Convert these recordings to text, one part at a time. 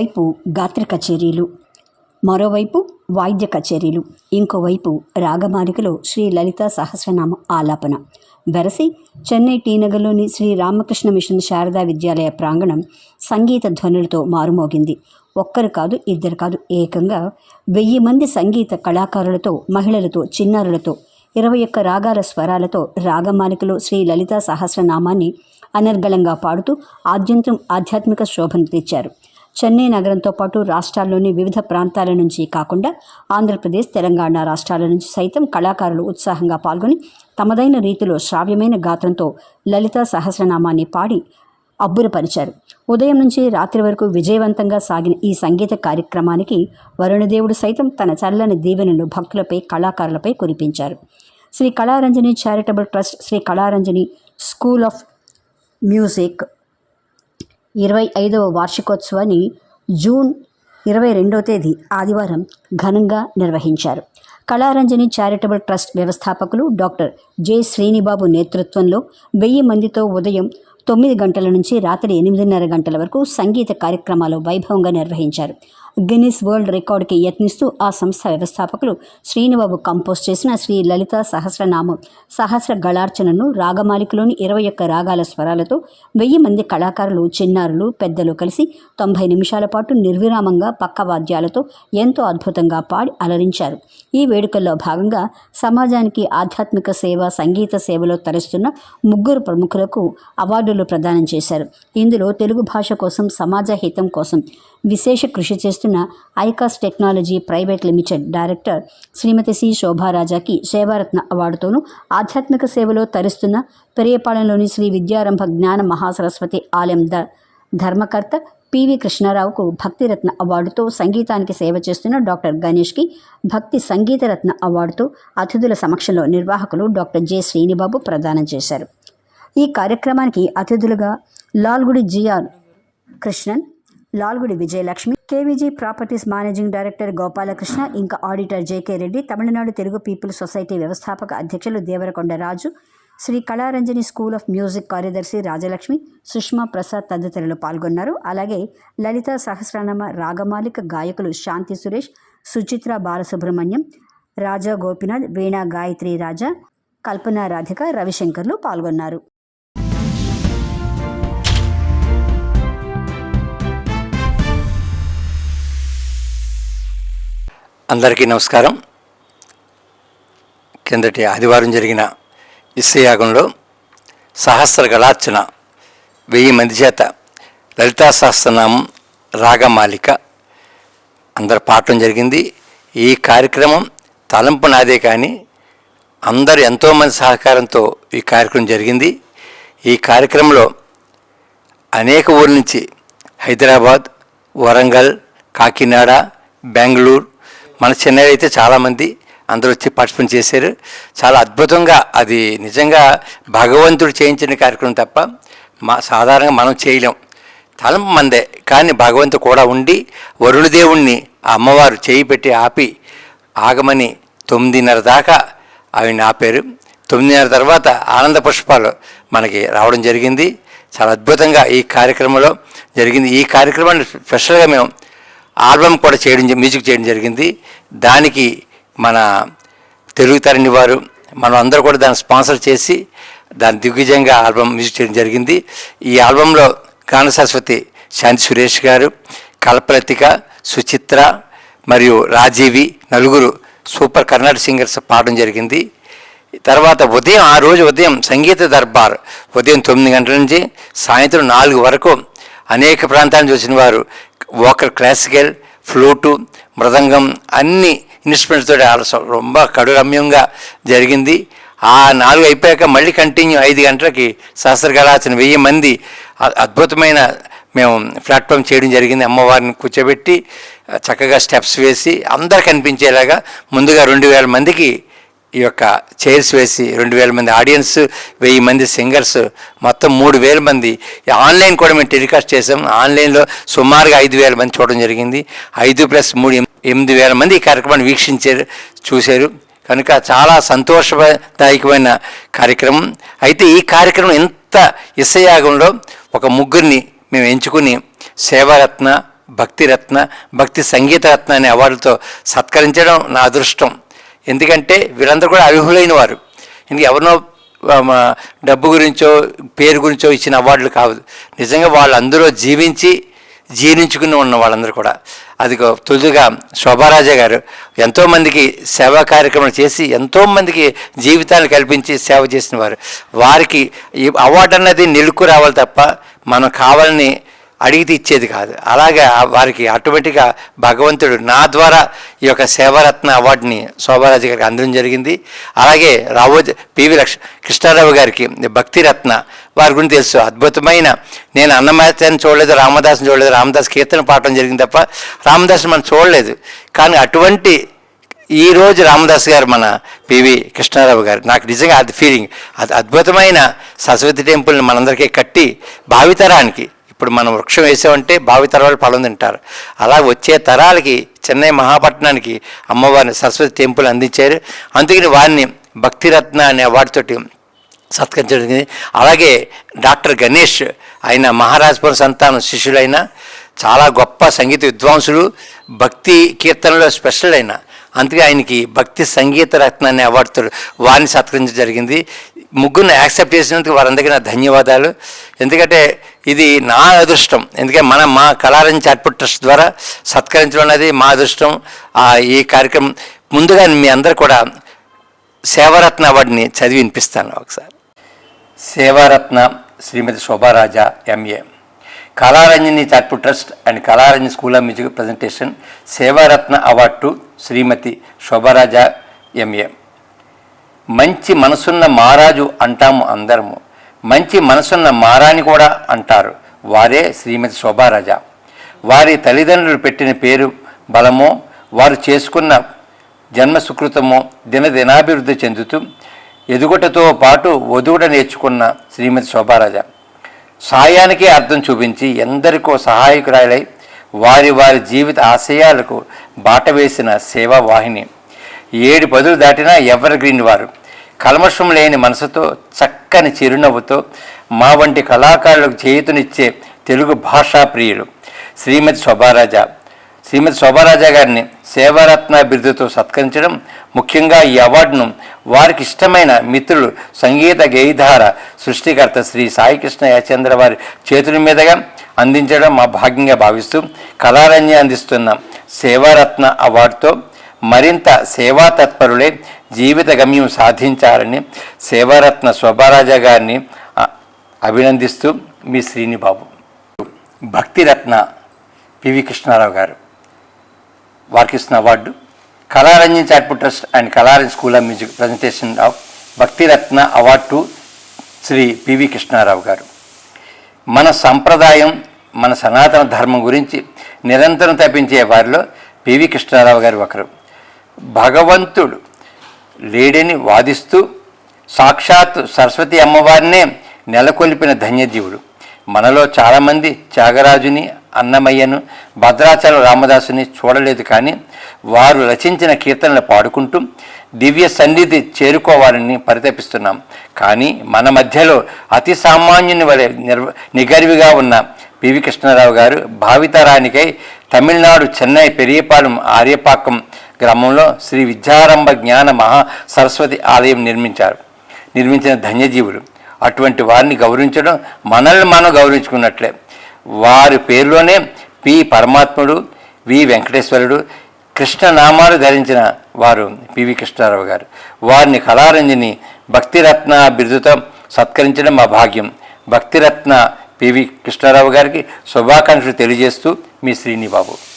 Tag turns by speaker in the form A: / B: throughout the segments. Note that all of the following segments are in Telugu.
A: ఒకవైపు గాత్ర కచేరీలు మరోవైపు వాయిద్య కచేరీలు ఇంకోవైపు రాగమాలికలో శ్రీ లలిత సహస్రనామ ఆలాపన. వెరసి చెన్నై టీనగర్లోని శ్రీ రామకృష్ణ మిషన్ శారదా విద్యాలయ ప్రాంగణం సంగీత ధ్వనులతో మారుమోగింది. ఒక్కరు కాదు ఇద్దరు కాదు ఏకంగా వెయ్యి మంది సంగీత కళాకారులతో మహిళలతో చిన్నారులతో ఇరవై ఒక్క రాగాల స్వరాలతో రాగమాలికలో శ్రీ లలిత సహస్రనామాన్ని అనర్గళంగా పాడుతూ ఆద్యంతం ఆధ్యాత్మిక శోభను తెచ్చారు. చెన్నై నగరంతో పాటు రాష్ట్రాల్లోని వివిధ ప్రాంతాల నుంచి కాకుండా ఆంధ్రప్రదేశ్ తెలంగాణ రాష్ట్రాల నుంచి సైతం కళాకారులు ఉత్సాహంగా పాల్గొని తమదైన రీతిలో శ్రావ్యమైన గాత్రంతో లలిత సహస్రనామాన్ని పాడి అబ్బురపరిచారు. ఉదయం నుంచి రాత్రి వరకు విజయవంతంగా సాగిన ఈ సంగీత కార్యక్రమానికి వరుణదేవుడు సైతం తన చల్లని దీవెనలు భక్తులపై కళాకారులపై కురిపించారు. Shri Kalaranjani charitable trust Shri Kalaranjani school of music ఇరవై ఐదవ వార్షికోత్సవాన్ని జూన్ ఇరవై రెండో తేదీ ఆదివారం ఘనంగా నిర్వహించారు. కళారంజని చారిటబుల్ ట్రస్ట్ వ్యవస్థాపకులు డాక్టర్ జె శ్రీనిబాబు నేతృత్వంలో వెయ్యి మందితో ఉదయం తొమ్మిది గంటల నుంచి రాత్రి ఎనిమిదిన్నర గంటల వరకు సంగీత కార్యక్రమాలు వైభవంగా నిర్వహించారు. గిన్నిస్ వరల్డ్ రికార్డుకి యత్నిస్తూ ఆ సంస్థ వ్యవస్థాపకులు శ్రీనిబాబు కంపోజ్ చేసిన శ్రీ లలిత సహస్రనామం సహస్ర గళార్చనను రాగమాలికలోని ఇరవై ఒక్క రాగాల స్వరాలతో వెయ్యి మంది కళాకారులు చిన్నారులు పెద్దలు కలిసి తొంభై నిమిషాల పాటు నిర్విరామంగా పక్క వాద్యాలతో ఎంతో అద్భుతంగా పాడి అలరించారు. ఈ వేడుకల్లో భాగంగా సమాజానికి ఆధ్యాత్మిక సేవ సంగీత సేవలో తరిస్తున్న ముగ్గురు ప్రముఖులకు అవార్డులు ప్రదానం చేశారు. ఇందులో తెలుగు భాష కోసం సమాజ హితం కోసం విశేష కృషి చేస్తున్న Ikas technology private limited director Shrimati C శోభారాజాకి Sevaratna అవార్డుతోనూ ఆధ్యాత్మిక సేవలో తరిస్తున్న పెరియపాలెంలోని శ్రీ విద్యారంభ జ్ఞాన మహాసరస్వతి ఆలయం ద ధర్మకర్త పివి కృష్ణారావుకు భక్తిరత్న అవార్డుతో సంగీతానికి సేవ చేస్తున్న డాక్టర్ గణేష్కి భక్తి సంగీతరత్న అవార్డుతో అతిథుల సమక్షంలో నిర్వాహకులు డాక్టర్ జె శ్రీనిబాబు ప్రదానం చేశారు. ఈ కార్యక్రమానికి అతిథులుగా Lalgudi G R Krishnan Lalgudi Vijayalakshmi K V G properties managing director Gopalakrishna ఇంకా auditor J K Reddy Tamil Nadu Telugu people society వ్యవస్థాపక అధ్యక్షులు Devarakonda Raju Shri Kalaranjani school of music కార్యదర్శి రాజలక్ష్మి సుష్మా ప్రసాద్ తదితరులు పాల్గొన్నారు. అలాగే లలిత సహస్రనామ రాగమాలిక గాయకులు శాంతి సురేష్ సుచిత్ర బాలసుబ్రహ్మణ్యం రాజా గోపినాథ్ వీణా గాయత్రి రాజా కల్పన రాధిక రవిశంకర్లు పాల్గొన్నారు.
B: అందరికీ నమస్కారం. కిందటి ఆదివారం జరిగిన ఇస్సయాగంలో సహస్ర గళార్చన వెయ్యి మంది చేత లలితా సహస్రనామం రాగమాలిక అందరు పాడటం జరిగింది. ఈ కార్యక్రమం తలంపు నాదే కానీ అందరు ఎంతోమంది సహకారంతో ఈ కార్యక్రమం జరిగింది. ఈ కార్యక్రమంలో అనేక ఊర్ల నుంచి హైదరాబాద్ వరంగల్ కాకినాడ బెంగళూరు మన చెన్నై అయితే చాలామంది అందరూ వచ్చి పార్టిసిపేట్ చేశారు. చాలా అద్భుతంగా అది నిజంగా భగవంతుడు చేయించిన కార్యక్రమం తప్ప మా సాధారణంగా మనం చేయలేం. తలంపు మందే కానీ భగవంతుడు కూడా ఉండి వరుణదేవుణ్ణి ఆ అమ్మవారు చేయి పెట్టి ఆపి ఆగమని తొమ్మిదిన్నర దాకా ఆయన ఆపారు. తొమ్మిదిన్నర తర్వాత ఆనంద పుష్పాలు మనకి రావడం జరిగింది. చాలా అద్భుతంగా ఈ కార్యక్రమంలో జరిగింది. ఈ కార్యక్రమాన్ని స్పెషల్గా మేము ఆల్బమ్ కూడా చేయడం మ్యూజిక్ చేయడం జరిగింది. దానికి మన తెలుగు తరణి వారు మనం అందరూ కూడా దాన్ని స్పాన్సర్ చేసి దాని దిగ్విజయంగా ఆల్బమ్ మ్యూజిక్ చేయడం జరిగింది. ఈ ఆల్బంలో గాన సరస్వతి శాంతి సురేష్ గారు కల్పలతిక సుచిత్ర మరియు రాజీవి నలుగురు సూపర్ కర్ణాటక సింగర్స్ పాడడం జరిగింది. తర్వాత ఉదయం ఆ రోజు ఉదయం సంగీత దర్బార్ ఉదయం తొమ్మిది గంటల నుంచి సాయంత్రం నాలుగు వరకు అనేక ప్రాంతాలను చూసిన వారు ఓకర్ క్లాసికల్ ఫ్లూటు మృదంగం అన్ని ఇన్స్ట్రుమెంట్స్ తోటి ఆలస్యం. రొంబ కడురమ్యంగా జరిగింది. ఆ నాలుగు అయిపోయాక మళ్ళీ కంటిన్యూ ఐదు గంటలకి సహస్రకళాచన వెయ్యి మంది అద్భుతమైన మేము ప్లాట్ఫామ్ చేయడం జరిగింది. అమ్మవారిని కూర్చోబెట్టి చక్కగా స్టెప్స్ వేసి అందరు కనిపించేలాగా ముందుగా రెండు వేల మందికి ఈ యొక్క చైర్స్ వేసి రెండు వేల మంది ఆడియన్స్ వెయ్యి మంది సింగర్స్ మొత్తం మూడు వేల మంది. ఈ ఆన్లైన్ కూడా మేము టెలికాస్ట్ చేసాం. ఆన్లైన్లో సుమారుగా ఐదు వేల మంది చూడడం జరిగింది. ఐదు ప్లస్ మూడు ఎనిమిది వేల మంది ఈ కార్యక్రమాన్ని వీక్షించారు చూశారు. కనుక చాలా సంతోషదాయకమైన కార్యక్రమం. అయితే ఈ కార్యక్రమం ఇంత ఇసయాగంలో ఒక ముగ్గురిని మేము ఎంచుకుని సేవారత్న భక్తిరత్న భక్తి సంగీతరత్న అనే అవార్డుతో సత్కరించడం నా అదృష్టం. ఎందుకంటే వీళ్ళందరూ కూడా అర్హులైన వారు. ఇంక ఎవరినో డబ్బు గురించో పేరు గురించో ఇచ్చిన అవార్డులు కాదు నిజంగా వాళ్ళందరూ జీవించి జీర్ణించుకుని ఉన్న వాళ్ళందరూ కూడా. అది తొలుగా శోభారాజా గారు ఎంతోమందికి సేవా కార్యక్రమాలు చేసి ఎంతోమందికి జీవితాలు కల్పించి సేవ చేసిన వారు. వారికి ఈ అవార్డు అన్నది నిలుకు రావాలి తప్ప మనం కావాలని అడిగితే ఇచ్చేది కాదు. అలాగే వారికి ఆటోమేటిక్గా భగవంతుడు నా ద్వారా ఈ యొక్క సేవారత్న అవార్డుని శోభారాజు గారికి అందడం జరిగింది. అలాగే రావోజు పివి లక్ష కృష్ణారావు గారికి భక్తిరత్న వారి గురించి తెలుసు. అద్భుతమైన నేను అన్నమాచార్యని చూడలేదు రామదాస్ని చూడలేదు రామదాస్ కీర్తన పాడటం జరిగింది తప్ప రామదాస్ మనం చూడలేదు. కానీ అటువంటి ఈ రోజు రామదాస్ గారు మన పివి కృష్ణారావు గారు నాకు నిజంగా అది ఫీలింగ్ అది అద్భుతమైన సరస్వతి టెంపుల్ని మనందరికీ కట్టి భావితరానికి ఇప్పుడు మనం వృక్షం వేసామంటే భావితరాలు ఫలం తింటారు. అలా వచ్చే తరాలకి చెన్నై మహాపట్నానికి అమ్మవారిని సరస్వతి టెంపుల్ అందించారు. అందుకని వారిని భక్తిరత్న అనే అవార్డుతోటి సత్కరించడం జరిగింది. అలాగే డాక్టర్ గణేష్ ఆయన మహారాజపురం సంతానం శిష్యులైన చాలా గొప్ప సంగీత విద్వాంసులు భక్తి కీర్తనలో స్పెషల్ అయిన అందుకే ఆయనకి భక్తి సంగీత రత్న అనే అవార్డుతో వారిని సత్కరించడం జరిగింది. ముగ్గురిని యాక్సెప్ట్ చేసినందుకు వారందరికీ నా ధన్యవాదాలు. ఎందుకంటే ఇది నా అదృష్టం. ఎందుకంటే మన మా కళారంజ చాట్పుట్ ట్రస్ట్ ద్వారా సత్కరించడం అనేది మా అదృష్టం. ఆ, ఈ కార్యక్రమం ముందుగా మీ అందరు కూడా సేవరత్న అవార్డుని చదివి వినిపిస్తాను ఒకసారి. Sevaratna Shrimati Shobharaja M A Kalaranjani charitable trust and Kalaranjan school of music presentation Sevaratna award to Shrimati Shobharaja M A మంచి మనసున్న మహారాజు అంటాము అందరము. మంచి మనసున్న మారాని కూడా అంటారు. వారే శ్రీమతి శోభారాజా. వారి తల్లిదండ్రులు పెట్టిన పేరు బలమో వారు చేసుకున్న జన్మ సుకృతమో దినదినాభివృద్ధి చెందుతూ ఎదుగుటతో పాటు ఒదుగుట నేర్చుకున్న శ్రీమతి శోభారాజ. సాయానికి అర్థం చూపించి ఎందరికో సహాయకురాలై వారి వారి జీవిత ఆశయాలకు బాట వేసిన సేవా వాహిని ఏడు పదులు దాటినా ఎవర్ గ్రీన్ వారు కల్మషం లేని మనసుతో చక్కని చిరునవ్వుతో మా వంటి కళాకారులకు చేతునిచ్చే తెలుగు భాషా ప్రియులు శ్రీమతి శోభారాజా. శ్రీమతి శోభారాజా గారిని సేవారత్న బిరుదుతో సత్కరించడం ముఖ్యంగా ఈ అవార్డును వారికి ఇష్టమైన మిత్రులు సంగీత గేయధార సృష్టికర్త శ్రీ సాయికృష్ణ యాచంద్ర వారి చేతుల మీదుగా అందించడం మా భాగ్యంగా భావిస్తూ కళారణ్య అందిస్తున్న సేవారత్న అవార్డుతో మరింత సేవా తత్పరులే జీవిత గమ్యం సాధించాలని సేవారత్న శోభారాజా గారిని అభినందిస్తూ మీ Srinibabu. Bhaktiratna P V Krishnarao garu. వారికి ఇస్తున్న award. Kalaranjan charitable trust and Kalaranjan school of music presentation of Bhaktiratna award to Shri P V Krishnarao garu. మన సంప్రదాయం మన సనాతన ధర్మం గురించి నిరంతరం తప్పించే వారిలో పివి కృష్ణారావు గారు ఒకరు. భగవంతుడు లేడని వాదిస్తూ సాక్షాత్ సరస్వతి అమ్మవారినే నెలకొల్పిన ధన్యజీవుడు. మనలో చాలామంది త్యాగరాజుని అన్నమయ్యను భద్రాచల రామదాసుని చూడలేదు కానీ వారు రచించిన కీర్తనలు పాడుకుంటూ దివ్య సన్నిధి చేరుకోవాలని పరితపిస్తున్నాం. కానీ మన మధ్యలో అతి సామాన్యుని వలె నిర్వ నిగర్విగా ఉన్న పివి కృష్ణారావు గారు భావితరానికై తమిళనాడు చెన్నై పెరియపాలెం ఆర్యపాకం గ్రామంలో శ్రీ విద్యారంభ జ్ఞాన మహా సరస్వతి ఆలయం నిర్మించారు. నిర్మించిన ధన్యజీవులు. అటువంటి వారిని గౌరవించడం మనల్ని మనం గౌరవించుకున్నట్లే. వారి పేరులోనే పి పరమాత్ముడు వి వెంకటేశ్వరుడు కృష్ణనామాలు ధరించిన వారు పివి కృష్ణారావు గారు. వారిని కళారంజని భక్తిరత్న బిరుదుతో సత్కరించడం మా భాగ్యం. భక్తిరత్న పివి కృష్ణారావు గారికి శుభాకాంక్షలు తెలియజేస్తూ మీ శ్రీనిబాబు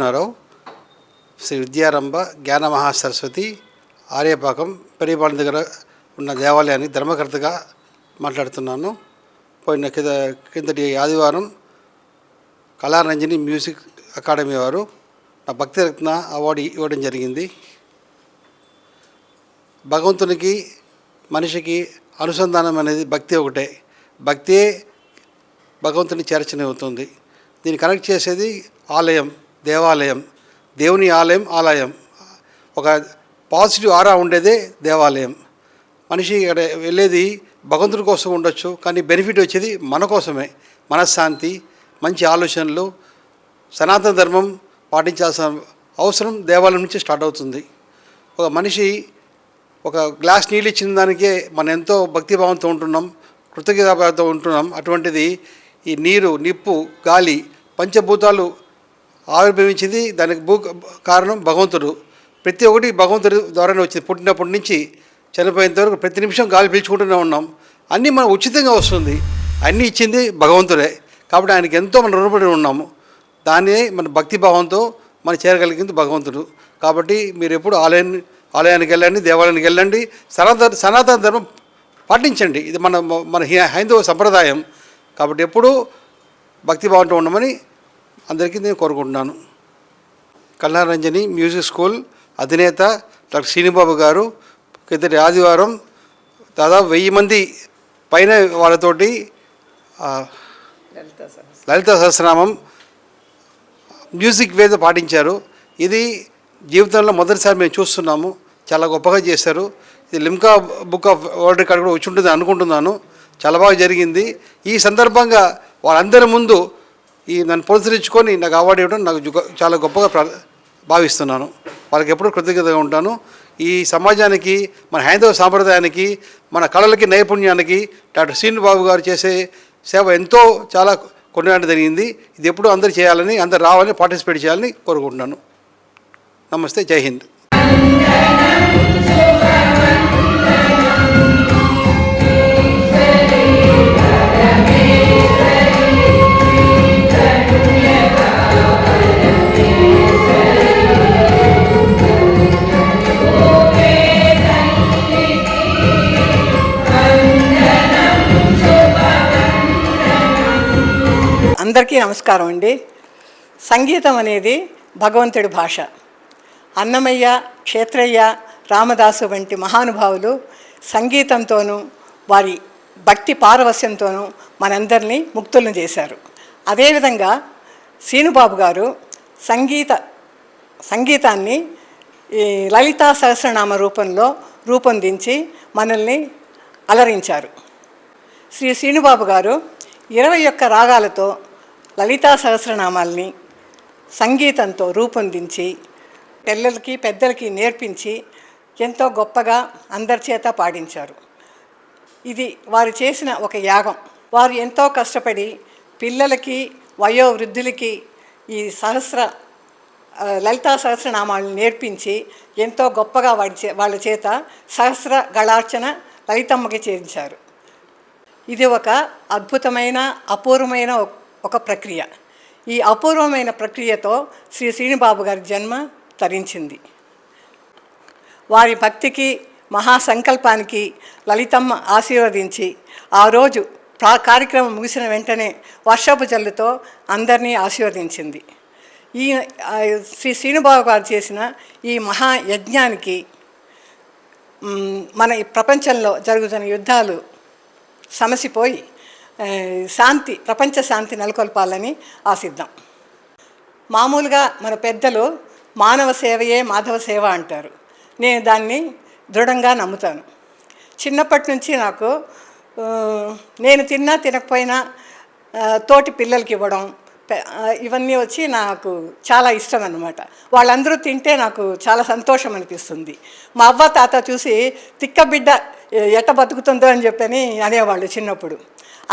C: పొన్నూరి శ్రీ విద్యారంభ జ్ఞాన మహాసరస్వతి ఆర్యపాకం పెరిపాలెం దగ్గర ఉన్న దేవాలయానికి ధర్మకర్తగా మాట్లాడుతున్నాను. పోయిన కింద కిందటి ఆదివారం కళారంజని మ్యూజిక్ అకాడమీ వారు నా భక్తి రత్న అవార్డు ఇవ్వడం జరిగింది. భగవంతునికి మనిషికి అనుసంధానం అనేది భక్తి ఒకటే. భక్తే భగవంతుని చేర్చనివ్వుతుంది దీన్ని కనెక్ట్ చేసేది ఆలయం. దేవాలయం దేవుని ఆలయం ఆలయం. ఒక పాజిటివ్ ఆరా ఉండేదే దేవాలయం. మనిషి ఇక్కడ వెళ్ళేది భగవంతుడి కోసం ఉండొచ్చు కానీ బెనిఫిట్ వచ్చేది మన కోసమే. మనశ్శాంతి మంచి ఆలోచనలు సనాతన ధర్మం పాటించాల్సిన అవసరం దేవాలయం నుంచి స్టార్ట్ అవుతుంది. ఒక మనిషి ఒక గ్లాస్ నీళ్ళు ఇచ్చిన దానికే మనం ఎంతో భక్తిభావంతో ఉంటున్నాం కృతజ్ఞతాభావంతో ఉంటున్నాం. అటువంటిది ఈ నీరు నిప్పు గాలి పంచభూతాలు ఆవిర్భవించింది. దానికి భూ కారణం భగవంతుడు. ప్రతి ఒక్కటి భగవంతుడి ద్వారానే వచ్చింది. పుట్టినప్పటి నుంచి చనిపోయేంత వరకు ప్రతి నిమిషం గాలి పీల్చుకుంటూనే ఉన్నాం. అన్నీ మనం ఉచితంగా వస్తుంది. అన్నీ ఇచ్చింది భగవంతుడే. కాబట్టి ఆయనకి ఎంతో మనం రుణపడి ఉన్నాము. దాన్నే మన భక్తిభావంతో మనం చేరగలిగింది భగవంతుడు. కాబట్టి మీరు ఎప్పుడు ఆలయాన్ని ఆలయానికి వెళ్ళండి దేవాలయానికి వెళ్ళండి. సనాతన సనాతన ధర్మం పాటించండి. ఇది మన మన హైందవ సంప్రదాయం. కాబట్టి ఎప్పుడూ భక్తిభావంతో ఉండమని అందరికీ నేను కోరుకుంటున్నాను. కళ్యాణరంజని మ్యూజిక్ స్కూల్ అధినేత డాక్టర్ శ్రీనిబాబు గారు కిందటి ఆదివారం దాదాపు వెయ్యి మంది పైన వాళ్ళతోటి లలిత సహస్రనామం. మ్యూజిక్ వేద పాటించారు. ఇది జీవితంలో మొదటిసారి మేము చూస్తున్నాము. చాలా గొప్పగా చేశారు. ఇది Limca book of world record కూడా వచ్చి ఉంటుంది అనుకుంటున్నాను. చాలా బాగా జరిగింది. ఈ సందర్భంగా వాళ్ళందరి ముందు ఈ నన్ను పురస్కరించుకొని నాకు అవార్డు ఇవ్వడం నాకు చాలా గొప్పగా భావిస్తున్నాను. వాళ్ళకి ఎప్పుడూ కృతజ్ఞతగా ఉంటాను. ఈ సమాజానికి మన హైందవ సాంప్రదాయానికి మన కళలకి నైపుణ్యానికి డాక్టర్ శ్రీని బాబు గారు చేసే సేవ ఎంతో చాలా కొనియాడడం జరిగింది. ఇది ఎప్పుడూ అందరు చేయాలని అందరు రావాలని పార్టిసిపేట్ చేయాలని కోరుకుంటున్నాను. నమస్తే జై హింద్.
D: అందరికీ నమస్కారం అండి. సంగీతం అనేది భగవంతుడి భాష. అన్నమయ్య క్షేత్రయ్య రామదాసు వంటి మహానుభావులు సంగీతంతోనూ వారి భక్తి పారవస్యంతోనూ మనందరినీ ముక్తులను చేశారు. అదేవిధంగా శ్రీనుబాబు గారు సంగీత సంగీతాన్ని ఈ లలితా సహస్రనామ రూపంలో రూపొందించి మనల్ని అలరించారు. శ్రీ శ్రీనుబాబు గారు ఇరవై ఒక్క రాగాలతో లలితా సహస్రనామాల్ని సంగీతంతో రూపొందించి పిల్లలకి పెద్దలకి నేర్పించి ఎంతో గొప్పగా అందరి చేత పాడించారు. ఇది వారు చేసిన ఒక యాగం. వారు ఎంతో కష్టపడి పిల్లలకి వయోవృద్ధులకి ఈ సహస్ర లలితా సహస్రనామాలను నేర్పించి ఎంతో గొప్పగా వాడి చే వాళ్ళ చేత సహస్ర గళార్చన లలితమ్మకి చేయించారు ఇది ఒక అద్భుతమైన అపూర్వమైన ఒక- ప్రక్రియ. ఈ అపూర్వమైన ప్రక్రియతో శ్రీ శ్రీనిబాబు గారి జన్మ తరించింది. వారి భక్తికి మహాసంకల్పానికి లలితమ్మ ఆశీర్వదించి ఆ రోజు ప్రా కార్యక్రమం ముగిసిన వెంటనే వర్షపు జల్లుతో అందరినీ ఆశీర్వదించింది. ఈ శ్రీ శ్రీనుబాబు గారు చేసిన ఈ మహాయజ్ఞానికి మన ఈ ప్రపంచంలో జరుగుతున్న యుద్ధాలు సమసిపోయి శాంతి ప్రపంచ శాంతి నెలకొల్పాలని ఆశిద్దాం. మామూలుగా మన పెద్దలు మానవ సేవయే మాధవ సేవ అంటారు. నేను దాన్ని దృఢంగా నమ్ముతాను. చిన్నప్పటి నుంచి నాకు నేను తిన్నా తినకపోయినా తోటి పిల్లలకి ఇవ్వడం ఇవన్నీ వచ్చి నాకు చాలా ఇష్టం అన్నమాట. వాళ్ళందరూ తింటే నాకు చాలా సంతోషం అనిపిస్తుంది. మా అవ్వ తాత చూసి తిక్క బిడ్డ ఎట్ట బతుకుతుందో అని చెప్పని అనేవాళ్ళు చిన్నప్పుడు.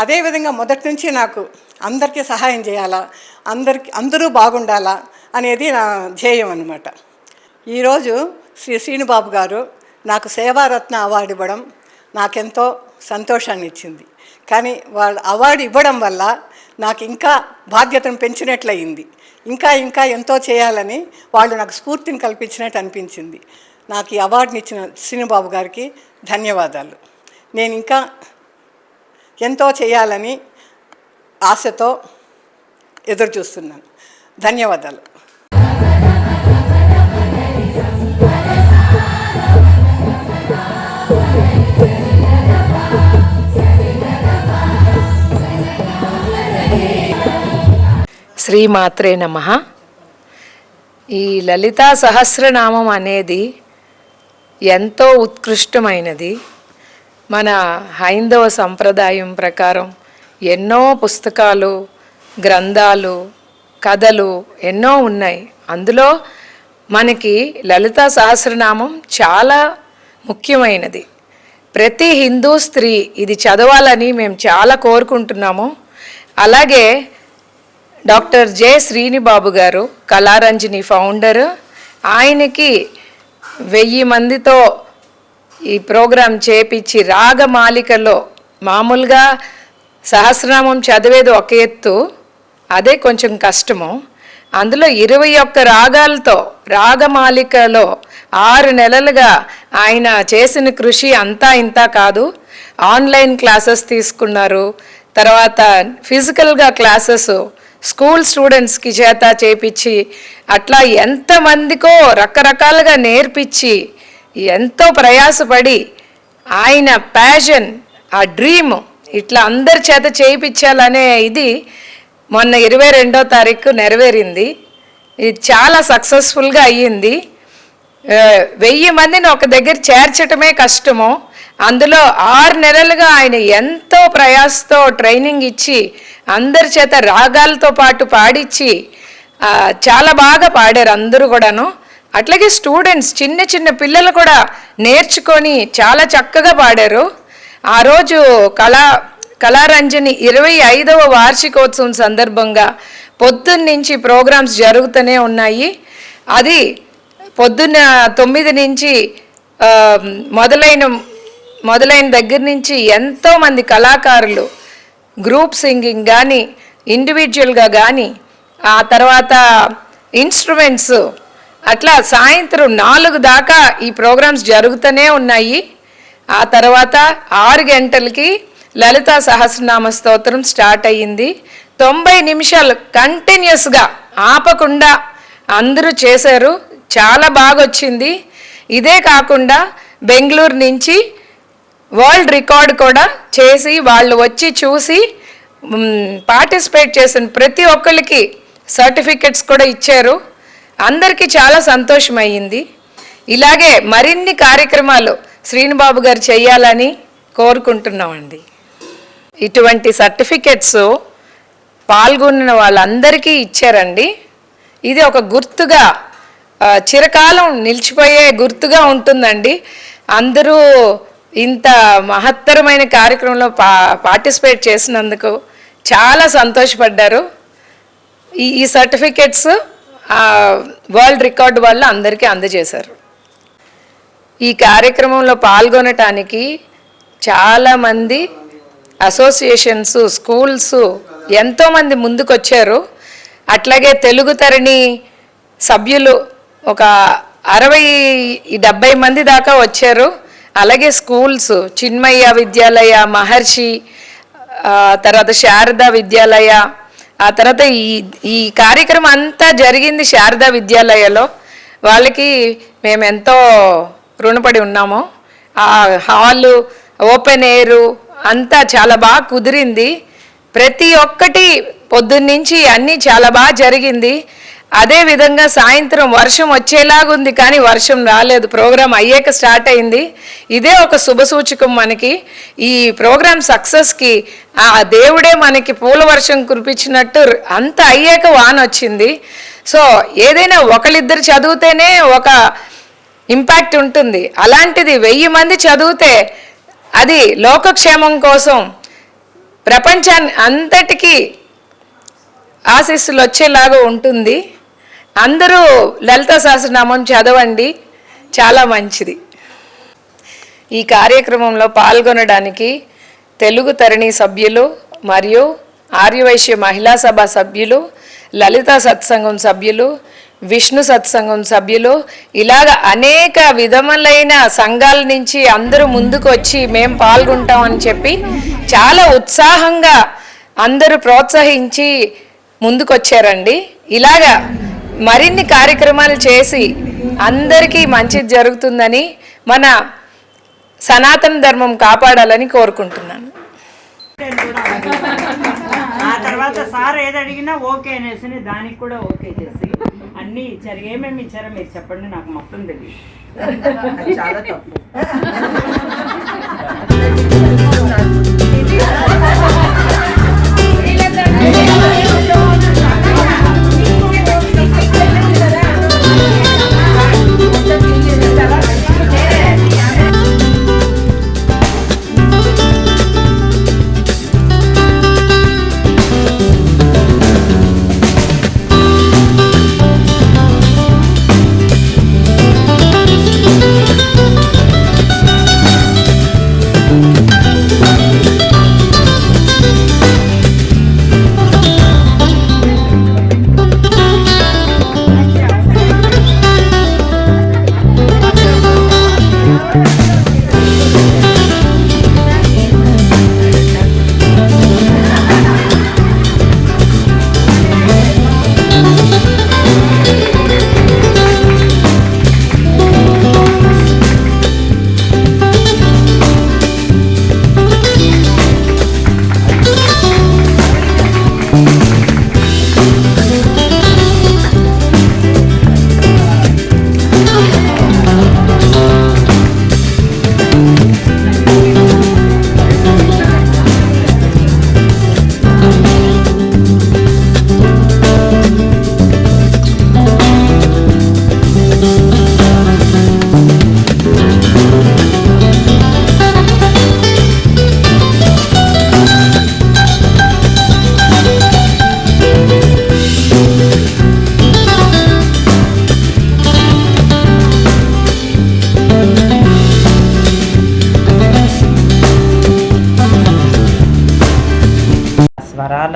D: అదేవిధంగా మొదటి నుంచి నాకు అందరికీ సహాయం చేయాలా అందరికి అందరూ బాగుండాలా అనేది నా ధ్యేయం అనమాట ఈరోజు శ్రీ శ్రీనుబాబు గారు నాకు సేవారత్న అవార్డు ఇవ్వడం నాకెంతో సంతోషాన్ని ఇచ్చింది కానీ వాళ్ళు అవార్డు ఇవ్వడం వల్ల నాకు ఇంకా బాధ్యతను పెంచినట్లయింది. ఇంకా ఇంకా ఎంతో చేయాలని వాళ్ళు నాకు స్ఫూర్తిని కల్పించినట్టు అనిపించింది. నాకు ఈ అవార్డుని ఇచ్చిన శ్రీనుబాబు గారికి ధన్యవాదాలు. నేను ఇంకా ఎంతో చేయాలని ఆశతో ఎదురు చూస్తున్నాను ధన్యవాదాలు.
E: శ్రీమాత్రే నమ. ఈ లలితా సహస్రనామం అనేది ఎంతో ఉత్కృష్టమైనది. మన హైందవ సంప్రదాయం ప్రకారం ఎన్నో పుస్తకాలు గ్రంథాలు కథలు ఎన్నో ఉన్నాయి. అందులో మనకి లలితా సహస్రనామం చాలా ముఖ్యమైనది. ప్రతి హిందూ స్త్రీ ఇది చదవాలని మేము చాలా కోరుకుంటున్నాము. అలాగే డాక్టర్ జె శ్రీనిబాబు గారు కళారంజని ఫౌండర్. ఆయనకి వెయ్యి మందితో ఈ ప్రోగ్రాం చేపించి రాగమాలికలో మామూలుగా సహస్రనామం చదివేది ఒక ఎత్తు అదే కొంచెం కష్టము. అందులో ఇరవై ఒక్క రాగాలతో రాగమాలికలో ఆరు నెలలుగా ఆయన చేసిన కృషి అంతా ఇంత కాదు. ఆన్లైన్ క్లాసెస్ తీసుకున్నారు. తర్వాత ఫిజికల్గా క్లాసెస్ స్కూల్ స్టూడెంట్స్కి చేత చేపించి అట్లా ఎంతమందికో రకరకాలుగా నేర్పించి ఎంతో ప్రయాసపడి ఆయన ప్యాషన్ ఆ డ్రీమ్ ఇట్లా అందరి చేత చేయించాలనే ఇది మొన్న ఇరవై రెండో తారీఖు నెరవేరింది. ఇది చాలా సక్సెస్ఫుల్గా అయ్యింది. వెయ్యి మందిని ఒక దగ్గర చేర్చటమే కష్టము. అందులో ఆరు నెలలుగా ఆయన ఎంతో ప్రయాసతో ట్రైనింగ్ ఇచ్చి అందరి చేత రాగాలతో పాటు పాడించి చాలా బాగా పాడారు అందరూ కూడాను. అట్లాగే స్టూడెంట్స్ చిన్న చిన్న పిల్లలు కూడా నేర్చుకొని చాలా చక్కగా పాడారు. ఆ రోజు కళా కళారంజని ఇరవై ఐదవ వార్షికోత్సవం సందర్భంగా పొద్దున్నుంచి ప్రోగ్రామ్స్ జరుగుతూనే ఉన్నాయి. అది పొద్దున్న తొమ్మిది నుంచి మొదలైన మొదలైన దగ్గర నుంచి ఎంతోమంది కళాకారులు గ్రూప్ సింగింగ్ కానీ ఇండివిజువల్గా కానీ ఆ తర్వాత ఇన్స్ట్రుమెంట్స్ అట్లా సాయంత్రం నాలుగు దాకా ఈ ప్రోగ్రామ్స్ జరుగుతూనే ఉన్నాయి. ఆ తర్వాత ఆరు గంటలకి లలితా సహస్రనామ స్తోత్రం స్టార్ట్ అయ్యింది. తొంభై నిమిషాలు కంటిన్యూస్గా ఆపకుండా అందరూ చేశారు. చాలా బాగా వచ్చింది ఇదే కాకుండా బెంగళూరు నుంచి వరల్డ్ రికార్డ్ కూడా చేసి వాళ్ళు వచ్చి చూసి పార్టిసిపేట్ చేసిన ప్రతి ఒక్కరికి సర్టిఫికెట్స్ కూడా ఇచ్చారు. అందరికీ చాలా సంతోషం అయ్యింది ఇలాగే మరిన్ని కార్యక్రమాలు శ్రీనుబాబు గారు చేయాలని కోరుకుంటున్నామండి. ఇటువంటి సర్టిఫికెట్స్ పాల్గొన్న వాళ్ళందరికీ ఇచ్చారండి. ఇది ఒక గుర్తుగా చిరకాలం నిలిచిపోయే గుర్తుగా ఉంటుందండి. అందరూ ఇంత మహత్తరమైన కార్యక్రమంలో పా పార్టిసిపేట్ చేసినందుకు చాలా సంతోషపడ్డారు. ఈ ఈ సర్టిఫికెట్స్ వరల్డ్ రికార్డు వాళ్ళు అందరికీ అందజేశారు. ఈ కార్యక్రమంలో పాల్గొనటానికి చాలామంది అసోసియేషన్స్ స్కూల్స్ ఎంతోమంది ముందుకొచ్చారు. అట్లాగే తెలుగు తరణి సభ్యులు ఒక అరవై డెబ్బై మంది దాకా వచ్చారు. అలాగే స్కూల్స్ చిన్మయ్య విద్యాలయ మహర్షి తర్వాత శారదా విద్యాలయ ఆ తర్వాత ఈ ఈ కార్యక్రమం అంతా జరిగింది శారదా విద్యాలయలో. వాళ్ళకి మేము ఎంతో రుణపడి ఉన్నాము. ఆ హాలు ఓపెన్ ఎయిర్ అంతా చాలా బాగా కుదిరింది. ప్రతి ఒక్కటి పొద్దున్నుంచి అన్నీ చాలా బాగా జరిగింది. అదే విధంగా సాయంత్రం వర్షం వచ్చేలాగుంది కానీ వర్షం రాలేదు. ప్రోగ్రాం అయ్యాక స్టార్ట్ అయింది. ఇదే ఒక శుభ సూచకం మనకి. ఈ ప్రోగ్రాం సక్సెస్కి ఆ దేవుడే మనకి పూల వర్షం కురిపించినట్టు అంత అయ్యాక వాన వచ్చింది. సో ఏదైనా ఒకళ్ళిద్దరు చదివితేనే ఒక ఇంపాక్ట్ ఉంటుంది. అలాంటిది వెయ్యి మంది చదివితే అది లోకక్షేమం కోసం ప్రపంచాన్ని అంతటికీ ఆశీస్సులు వచ్చేలాగా ఉంటుంది. అందరూ లలిత సహస్రనామం చదవండి. చాలా మంచిది. ఈ కార్యక్రమంలో పాల్గొనడానికి తెలుగు తరణి సభ్యులు మరియు ఆర్యవైశ్య మహిళా సభ సభ్యులు లలిత సత్సంగం సభ్యులు విష్ణు సత్సంగం సభ్యులు ఇలాగ అనేక విధములైన సంఘాల నుంచి అందరూ ముందుకు వచ్చి మేము పాల్గొంటామని చెప్పి చాలా ఉత్సాహంగా అందరూ ప్రోత్సహించి ముందుకొచ్చారండి. ఇలాగా మరిన్ని కార్యక్రమాలు చేసి అందరికీ మంచిది జరుగుతుందని మన సనాతన ధర్మం కాపాడాలని కోరుకుంటున్నాను.
F: ఆ తర్వాత సార్ ఏది అడిగినా ఓకే అనేసి దానికి కూడా ఓకే చేసి అన్నీ ఇచ్చారు. ఏమేమి ఇచ్చారో మీరు చెప్పండి నాకు మొత్తం తెలియదు. చాలా తప్పు.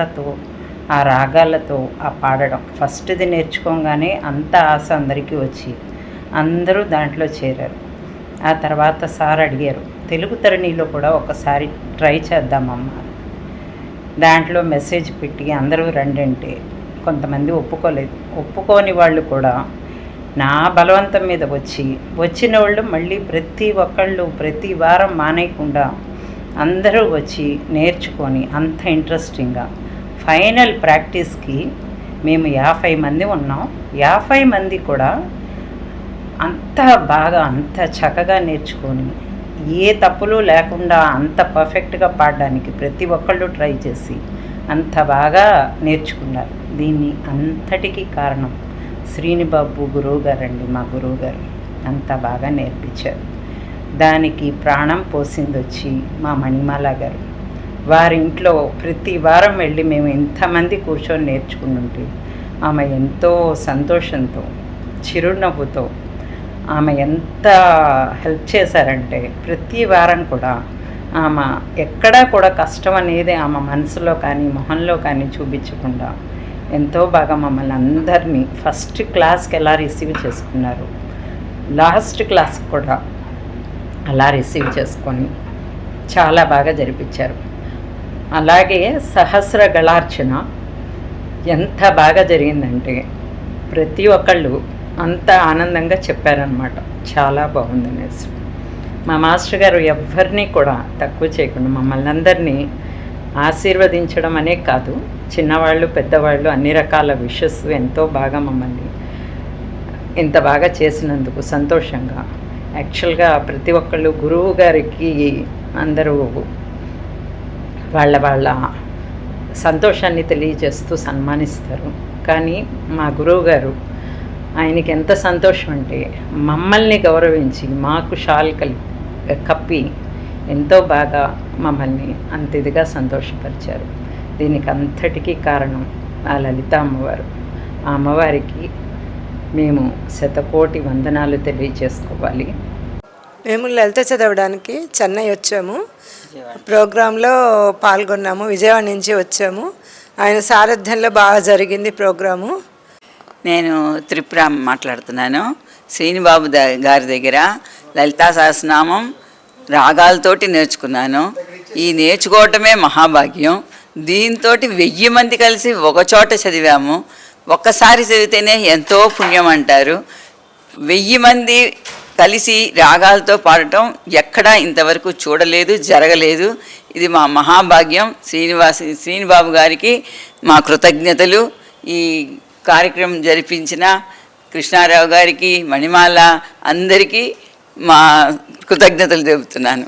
F: స్వరాలతో ఆ రాగాలతో ఆ పాడడం. ఫస్ట్ది నేర్చుకోగానే అంత ఆశ అందరికీ వచ్చి అందరూ దాంట్లో చేరారు. ఆ తర్వాత సార్ అడిగారు తెలుగు తరణిలో కూడా ఒకసారి ట్రై చేద్దామమ్మా. దాంట్లో మెసేజ్ పెట్టి అందరూ రండింటే కొంతమంది ఒప్పుకోలేదు. ఒప్పుకోని వాళ్ళు కూడా నా బలవంతం మీద వచ్చి వచ్చిన వాళ్ళు మళ్ళీ ప్రతి ఒక్కళ్ళు ప్రతి వారం మానేయకుండా అందరూ వచ్చి నేర్చుకొని అంత ఇంట్రెస్టింగ్గా ఫైనల్ ప్రాక్టీస్కి మేము యాభై మంది ఉన్నాం. యాభై మంది కూడా అంత బాగా అంత చక్కగా నేర్చుకొని ఏ తప్పులు లేకుండా అంత పర్ఫెక్ట్గా పాడడానికి ప్రతి ఒక్కళ్ళు ట్రై చేసి అంత బాగా నేర్చుకున్నారు. దీన్ని అంతటికీ కారణం శ్రీనిబాబు గురువు గారండి మా గురువు గారు అంత బాగా నేర్పించారు. దానికి ప్రాణం పోసింది వచ్చి మా మణిమాల గారు. వారి ఇంట్లో ప్రతి వారం వెళ్ళి మేము ఎంతమంది కూర్చొని నేర్చుకుని ఉంటే ఆమె ఎంతో సంతోషంతో చిరునవ్వుతో ఆమె ఎంత హెల్ప్ చేశారంటే ప్రతి వారం కూడా ఆమె ఎక్కడా కూడా కష్టం అనేది ఆమె మనసులో కానీ మొహంలో కానీ చూపించకుండా ఎంతో బాగా మమ్మల్ని అందరినీ ఫస్ట్ క్లాస్కి ఎలా రిసీవ్ చేసుకున్నారు లాస్ట్ క్లాస్ కూడా అలా రిసీవ్ చేసుకొని చాలా బాగా జరిపించారు. అలాగే సహస్ర గళార్చన ఎంత బాగా జరిగిందంటే ప్రతి ఒక్కళ్ళు అంత ఆనందంగా చెప్పారనమాట చాలా బాగుంది అనేసి. మా మాస్టర్ గారు ఎవరిని కూడా తక్కువ చేయకుండా మమ్మల్ని అందరినీ ఆశీర్వదించడం అనే కాదు చిన్నవాళ్ళు పెద్దవాళ్ళు అన్ని రకాల విషెస్ ఎంతో బాగా మమ్మల్ని ఇంత బాగా చేసినందుకు సంతోషంగా. యాక్చువల్గా ప్రతి ఒక్కళ్ళు గురువు గారికి అందరూ వాళ్ళ వాళ్ళ సంతోషాన్ని తెలియజేస్తూ సన్మానిస్తారు. కానీ మా గురువు గారు ఆయనకి ఎంత సంతోషం అంటే మమ్మల్ని గౌరవించి మాకు షాల్ కలి కప్పి ఎంతో బాగా మమ్మల్ని అంత ఇదిగా సంతోషపరిచారు. దీనికి అంతటికీ కారణం ఆ లలిత అమ్మవారు. ఆ అమ్మవారికి మేము శతకోటి వందనాలు తెలియచేసుకోవాలి
G: మేము లలిత చదవడానికి చెన్నై వచ్చాము. ప్రోగ్రాంలో పాల్గొన్నాము విజయవాడ నుంచి వచ్చాము. ఆయన సారథ్యంలో బాగా జరిగింది ప్రోగ్రాము.
H: నేను త్రిపుర మాట్లాడుతున్నాను. శ్రీనిబాబు ద- గారి దగ్గర లలితా సహస్రనామం రాగాలతోటి నేర్చుకున్నాను. ఈ నేర్చుకోవటమే మహాభాగ్యం. దీంతో వెయ్యి మంది కలిసి ఒక చోట చదివాము. ఒక్కసారి చదివితేనే ఎంతో పుణ్యం అంటారు. వెయ్యి మంది కలిసి రాగాలతో పాడటం ఎక్కడా ఇంతవరకు చూడలేదు జరగలేదు. ఇది మా మహాభాగ్యం. శ్రీనివాస్ శ్రీనిబాబు గారికి మా కృతజ్ఞతలు. ఈ కార్యక్రమం జరిపించిన కృష్ణారావు గారికి మణిమాల అందరికీ మా కృతజ్ఞతలు చెబుతున్నాను